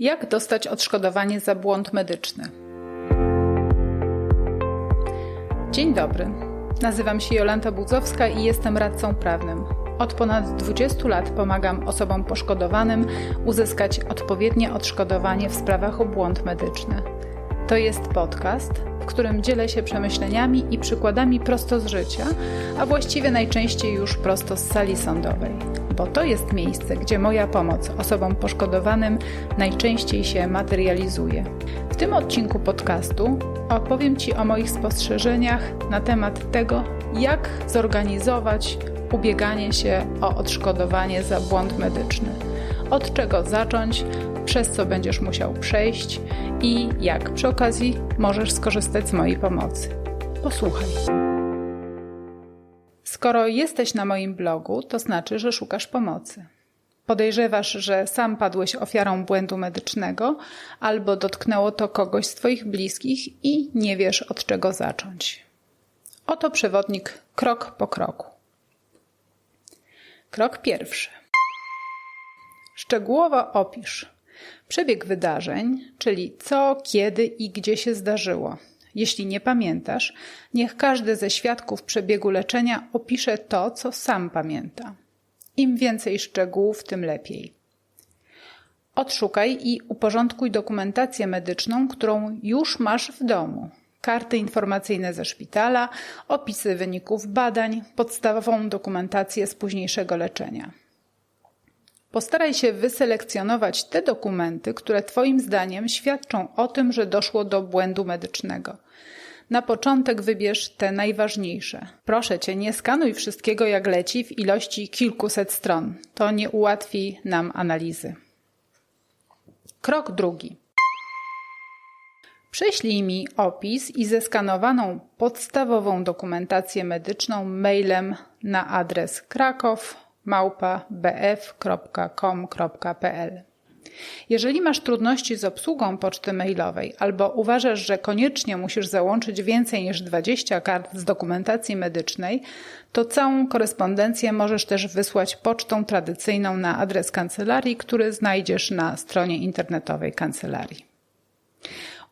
Jak dostać odszkodowanie za błąd medyczny? Dzień dobry. Nazywam się Jolanta Budzowska i jestem radcą prawnym. Od ponad 20 lat pomagam osobom poszkodowanym uzyskać odpowiednie odszkodowanie w sprawach o błąd medyczny. To jest podcast, w którym dzielę się przemyśleniami i przykładami prosto z życia, a właściwie najczęściej już prosto z sali sądowej, bo to jest miejsce, gdzie moja pomoc osobom poszkodowanym najczęściej się materializuje. W tym odcinku podcastu opowiem Ci o moich spostrzeżeniach na temat tego, jak zorganizować ubieganie się o odszkodowanie za błąd medyczny. Od czego zacząć, przez co będziesz musiał przejść i jak przy okazji możesz skorzystać z mojej pomocy. Posłuchaj. Skoro jesteś na moim blogu, to znaczy, że szukasz pomocy. Podejrzewasz, że sam padłeś ofiarą błędu medycznego albo dotknęło to kogoś z Twoich bliskich i nie wiesz od czego zacząć. Oto przewodnik krok po kroku. Krok pierwszy. Szczegółowo opisz przebieg wydarzeń, czyli co, kiedy i gdzie się zdarzyło. Jeśli nie pamiętasz, niech każdy ze świadków przebiegu leczenia opisze to, co sam pamięta. Im więcej szczegółów, tym lepiej. Odszukaj i uporządkuj dokumentację medyczną, którą już masz w domu. Karty informacyjne ze szpitala, opisy wyników badań, podstawową dokumentację z późniejszego leczenia. Postaraj się wyselekcjonować te dokumenty, które Twoim zdaniem świadczą o tym, że doszło do błędu medycznego. Na początek wybierz te najważniejsze. Proszę Cię, nie skanuj wszystkiego jak leci w ilości kilkuset stron. To nie ułatwi nam analizy. Krok drugi. Prześlij mi opis i zeskanowaną podstawową dokumentację medyczną mailem na adres krakow małpa.bf.com.pl. Jeżeli masz trudności z obsługą poczty mailowej albo uważasz, że koniecznie musisz załączyć więcej niż 20 kart z dokumentacji medycznej, to całą korespondencję możesz też wysłać pocztą tradycyjną na adres kancelarii, który znajdziesz na stronie internetowej kancelarii.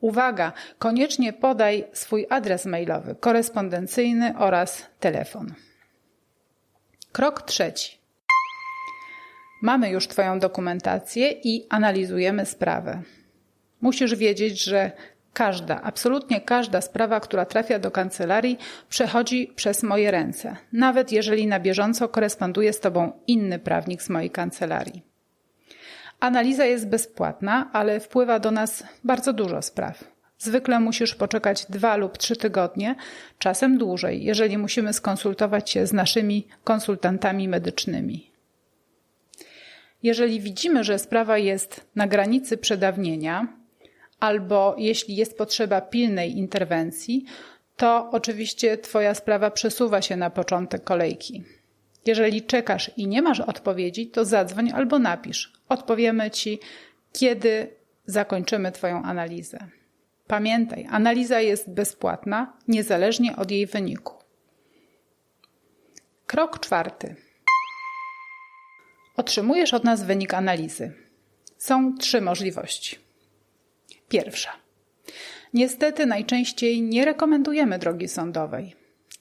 Uwaga, koniecznie podaj swój adres mailowy, korespondencyjny oraz telefon. Krok trzeci. Mamy już Twoją dokumentację i analizujemy sprawę. Musisz wiedzieć, że każda, absolutnie każda sprawa, która trafia do kancelarii, przechodzi przez moje ręce, nawet jeżeli na bieżąco koresponduje z Tobą inny prawnik z mojej kancelarii. Analiza jest bezpłatna, ale wpływa do nas bardzo dużo spraw. Zwykle musisz poczekać dwa lub trzy tygodnie, czasem dłużej, jeżeli musimy skonsultować się z naszymi konsultantami medycznymi. Jeżeli widzimy, że sprawa jest na granicy przedawnienia, albo jeśli jest potrzeba pilnej interwencji, to oczywiście Twoja sprawa przesuwa się na początek kolejki. Jeżeli czekasz i nie masz odpowiedzi, to zadzwoń albo napisz. Odpowiemy Ci, kiedy zakończymy Twoją analizę. Pamiętaj, analiza jest bezpłatna, niezależnie od jej wyniku. Krok czwarty. Otrzymujesz od nas wynik analizy. Są trzy możliwości. Pierwsza. Niestety najczęściej nie rekomendujemy drogi sądowej.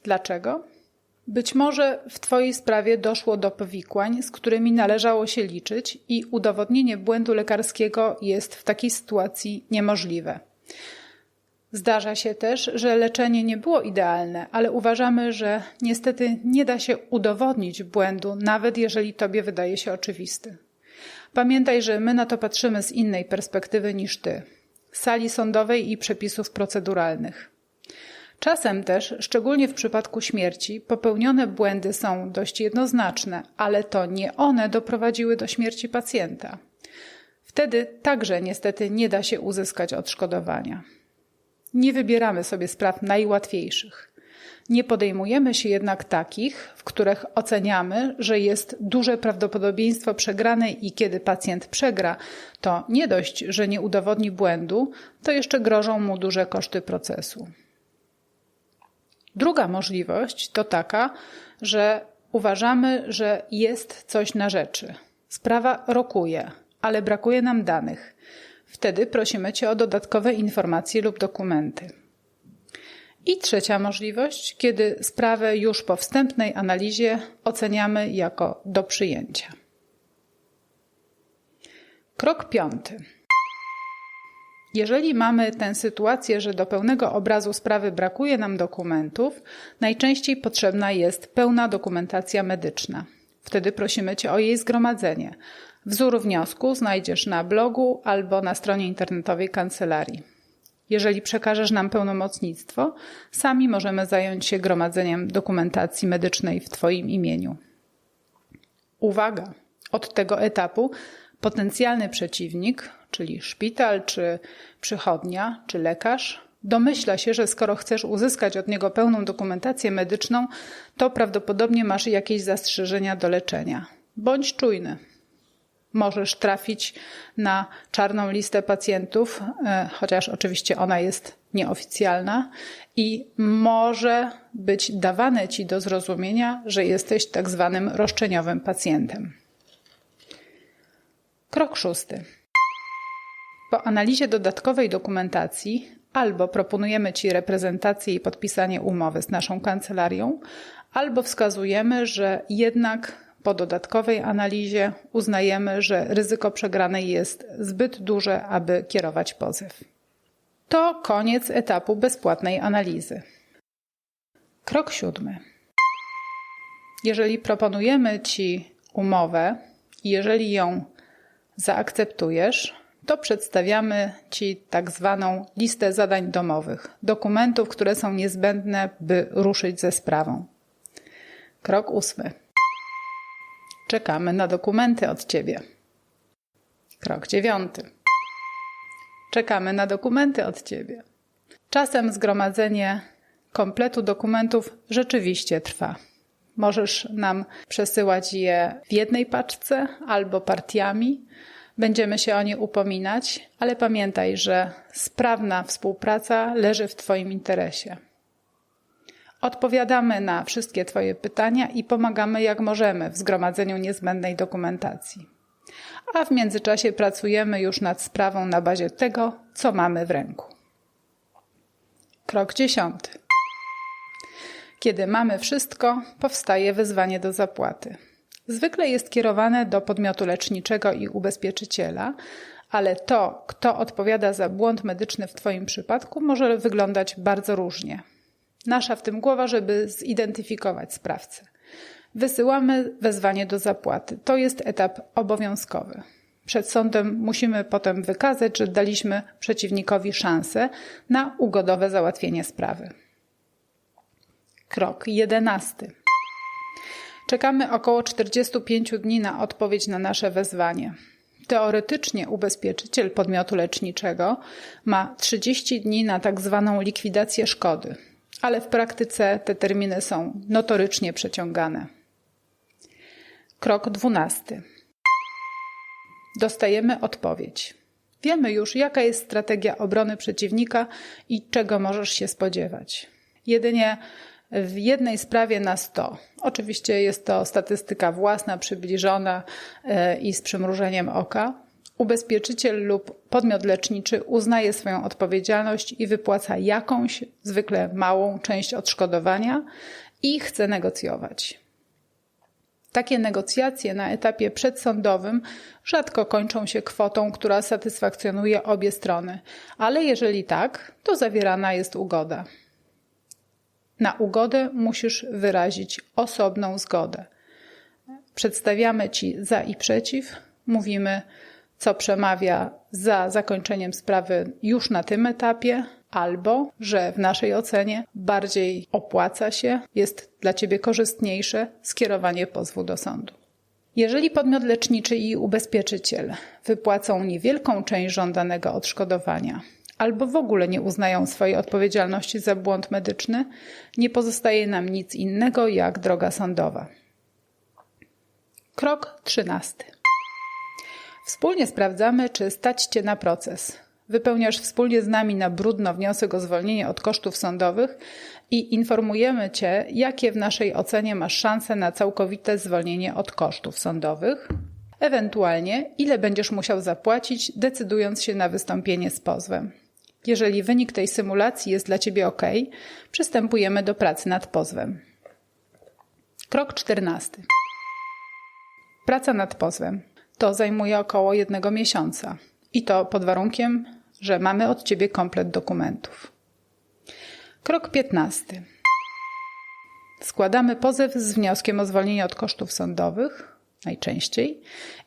Dlaczego? Być może w Twojej sprawie doszło do powikłań, z którymi należało się liczyć, i udowodnienie błędu lekarskiego jest w takiej sytuacji niemożliwe. Zdarza się też, że leczenie nie było idealne, ale uważamy, że niestety nie da się udowodnić błędu, nawet jeżeli tobie wydaje się oczywisty. Pamiętaj, że my na to patrzymy z innej perspektywy niż ty sali sądowej i przepisów proceduralnych. Czasem też, szczególnie w przypadku śmierci, popełnione błędy są dość jednoznaczne, ale to nie one doprowadziły do śmierci pacjenta. Wtedy także niestety nie da się uzyskać odszkodowania. Nie wybieramy sobie spraw najłatwiejszych. Nie podejmujemy się jednak takich, w których oceniamy, że jest duże prawdopodobieństwo przegranej i kiedy pacjent przegra, to nie dość, że nie udowodni błędu, to jeszcze grożą mu duże koszty procesu. Druga możliwość to taka, że uważamy, że jest coś na rzeczy. Sprawa rokuje, ale brakuje nam danych. Wtedy prosimy Cię o dodatkowe informacje lub dokumenty. I trzecia możliwość, kiedy sprawę już po wstępnej analizie oceniamy jako do przyjęcia. Krok piąty. Jeżeli mamy tę sytuację, że do pełnego obrazu sprawy brakuje nam dokumentów, najczęściej potrzebna jest pełna dokumentacja medyczna. Wtedy prosimy Cię o jej zgromadzenie. Wzór wniosku znajdziesz na blogu albo na stronie internetowej kancelarii. Jeżeli przekażesz nam pełnomocnictwo, sami możemy zająć się gromadzeniem dokumentacji medycznej w Twoim imieniu. Uwaga! Od tego etapu potencjalny przeciwnik, czyli szpital, czy przychodnia, czy lekarz, domyśla się, że skoro chcesz uzyskać od niego pełną dokumentację medyczną, to prawdopodobnie masz jakieś zastrzeżenia do leczenia. Bądź czujny. Możesz trafić na czarną listę pacjentów, e, chociaż oczywiście ona jest nieoficjalna, i może być dawane ci do zrozumienia, że jesteś tak zwanym roszczeniowym pacjentem. Krok szósty. Po analizie dodatkowej dokumentacji albo proponujemy Ci reprezentację i podpisanie umowy z naszą kancelarią, albo wskazujemy, że jednak po dodatkowej analizie uznajemy, że ryzyko przegranej jest zbyt duże, aby kierować pozew. To koniec etapu bezpłatnej analizy. Krok siódmy. Jeżeli proponujemy Ci umowę i jeżeli ją zaakceptujesz, to przedstawiamy Ci tak zwaną listę zadań domowych, dokumentów, które są niezbędne, by ruszyć ze sprawą. Krok ósmy. Czekamy na dokumenty od Ciebie. Krok dziewiąty. Czekamy na dokumenty od Ciebie. Czasem zgromadzenie kompletu dokumentów rzeczywiście trwa. Możesz nam przesyłać je w jednej paczce albo partiami. Będziemy się o nie upominać, ale pamiętaj, że sprawna współpraca leży w Twoim interesie. Odpowiadamy na wszystkie Twoje pytania i pomagamy jak możemy w zgromadzeniu niezbędnej dokumentacji. A w międzyczasie pracujemy już nad sprawą na bazie tego, co mamy w ręku. Krok dziesiąty. Kiedy mamy wszystko, powstaje wezwanie do zapłaty. Zwykle jest kierowane do podmiotu leczniczego i ubezpieczyciela, ale to, kto odpowiada za błąd medyczny w Twoim przypadku, może wyglądać bardzo różnie. Nasza w tym głowa, żeby zidentyfikować sprawcę. Wysyłamy wezwanie do zapłaty. To jest etap obowiązkowy. Przed sądem musimy potem wykazać, że daliśmy przeciwnikowi szansę na ugodowe załatwienie sprawy. Krok jedenasty. Czekamy około 45 dni na odpowiedź na nasze wezwanie. Teoretycznie ubezpieczyciel podmiotu leczniczego ma 30 dni na tak zwaną likwidację szkody, ale w praktyce te terminy są notorycznie przeciągane. Krok 12. Dostajemy odpowiedź. Wiemy już, jaka jest strategia obrony przeciwnika i czego możesz się spodziewać. Jedynie w jednej sprawie na 100. Oczywiście jest to statystyka własna, przybliżona e, i z przymrużeniem oka. Ubezpieczyciel lub podmiot leczniczy uznaje swoją odpowiedzialność i wypłaca jakąś, zwykle małą część odszkodowania i chce negocjować. Takie negocjacje na etapie przedsądowym rzadko kończą się kwotą, która satysfakcjonuje obie strony, ale jeżeli tak, to zawierana jest ugoda. Na ugodę musisz wyrazić osobną zgodę. Przedstawiamy Ci za i przeciw, mówimy, co przemawia za zakończeniem sprawy już na tym etapie, albo że w naszej ocenie bardziej opłaca się, jest dla Ciebie korzystniejsze skierowanie pozwu do sądu. Jeżeli podmiot leczniczy i ubezpieczyciel wypłacą niewielką część żądanego odszkodowania, albo w ogóle nie uznają swojej odpowiedzialności za błąd medyczny, nie pozostaje nam nic innego jak droga sądowa. Krok trzynasty. Wspólnie sprawdzamy, czy stać Cię na proces. Wypełniasz wspólnie z nami na brudno wniosek o zwolnienie od kosztów sądowych i informujemy Cię, jakie w naszej ocenie masz szanse na całkowite zwolnienie od kosztów sądowych. Ewentualnie, ile będziesz musiał zapłacić, decydując się na wystąpienie z pozwem. Jeżeli wynik tej symulacji jest dla Ciebie ok, przystępujemy do pracy nad pozwem. Krok 14. Praca nad pozwem. To zajmuje około jednego miesiąca. I to pod warunkiem, że mamy od Ciebie komplet dokumentów. Krok 15. Składamy pozew z wnioskiem o zwolnienie od kosztów sądowych, najczęściej,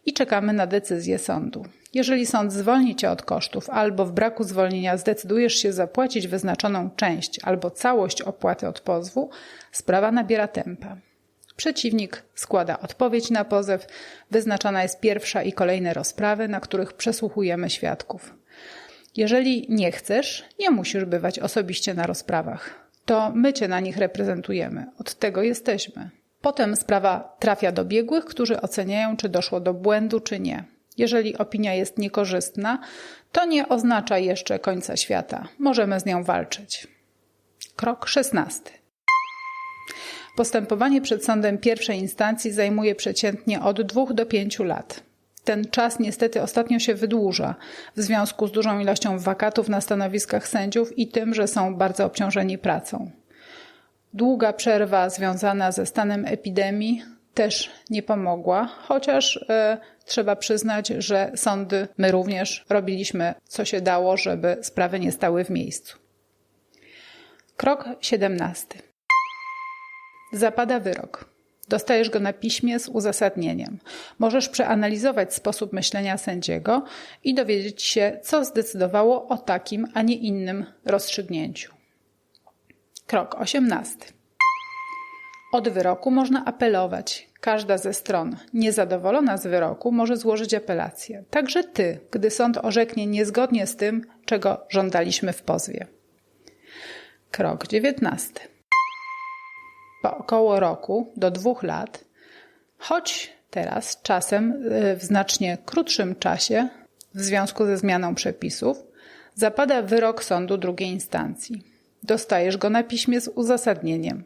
i czekamy na decyzję sądu. Jeżeli sąd zwolni cię od kosztów albo w braku zwolnienia zdecydujesz się zapłacić wyznaczoną część albo całość opłaty od pozwu, sprawa nabiera tempa. Przeciwnik składa odpowiedź na pozew, wyznaczana jest pierwsza i kolejne rozprawy, na których przesłuchujemy świadków. Jeżeli nie chcesz, nie musisz bywać osobiście na rozprawach. To my cię na nich reprezentujemy. Od tego jesteśmy. Potem sprawa trafia do biegłych, którzy oceniają, czy doszło do błędu, czy nie. Jeżeli opinia jest niekorzystna, to nie oznacza jeszcze końca świata. Możemy z nią walczyć. Krok 16. Postępowanie przed sądem pierwszej instancji zajmuje przeciętnie od 2 do 5 lat. Ten czas niestety ostatnio się wydłuża w związku z dużą ilością wakatów na stanowiskach sędziów i tym, że są bardzo obciążeni pracą. Długa przerwa związana ze stanem epidemii też nie pomogła, chociaż e, trzeba przyznać, że sądy, my również robiliśmy co się dało, żeby sprawy nie stały w miejscu. Krok 17. Zapada wyrok. Dostajesz go na piśmie z uzasadnieniem. Możesz przeanalizować sposób myślenia sędziego i dowiedzieć się, co zdecydowało o takim, a nie innym rozstrzygnięciu. Krok 18. Od wyroku można apelować. Każda ze stron niezadowolona z wyroku może złożyć apelację. Także ty, gdy sąd orzeknie niezgodnie z tym, czego żądaliśmy w pozwie. Krok 19. Po około roku do dwóch lat, choć teraz czasem y, w znacznie krótszym czasie, w związku ze zmianą przepisów, zapada wyrok sądu drugiej instancji. Dostajesz go na piśmie z uzasadnieniem.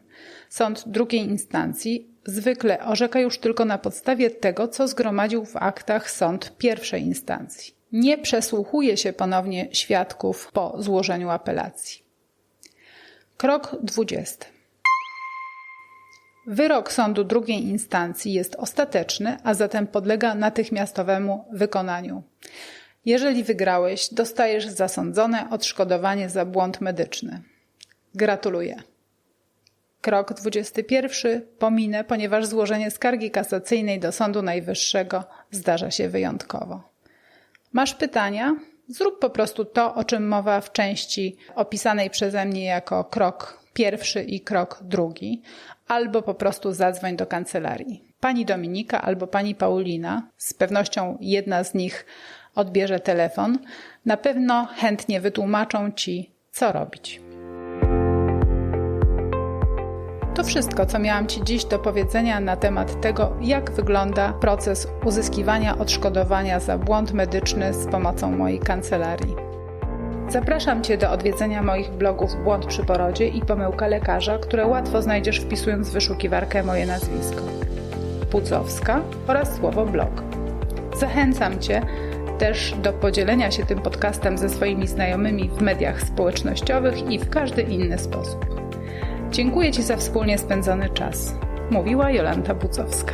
Sąd drugiej instancji zwykle orzeka już tylko na podstawie tego, co zgromadził w aktach sąd pierwszej instancji. Nie przesłuchuje się ponownie świadków po złożeniu apelacji. Krok 20. Wyrok sądu drugiej instancji jest ostateczny, a zatem podlega natychmiastowemu wykonaniu. Jeżeli wygrałeś, dostajesz zasądzone odszkodowanie za błąd medyczny. Gratuluję. Krok 21 pominę, ponieważ złożenie skargi kasacyjnej do Sądu Najwyższego zdarza się wyjątkowo. Masz pytania? Zrób po prostu to, o czym mowa w części opisanej przeze mnie jako krok pierwszy i krok drugi, albo po prostu zadzwoń do kancelarii. Pani Dominika albo pani Paulina, z pewnością jedna z nich odbierze telefon, na pewno chętnie wytłumaczą ci, co robić. To wszystko, co miałam Ci dziś do powiedzenia na temat tego, jak wygląda proces uzyskiwania odszkodowania za błąd medyczny z pomocą mojej kancelarii. Zapraszam Cię do odwiedzenia moich blogów Błąd przy porodzie i Pomyłka lekarza, które łatwo znajdziesz wpisując w wyszukiwarkę moje nazwisko. Pucowska oraz słowo blog. Zachęcam Cię też do podzielenia się tym podcastem ze swoimi znajomymi w mediach społecznościowych i w każdy inny sposób. Dziękuję Ci za wspólnie spędzony czas. Mówiła Jolanta Bucowska.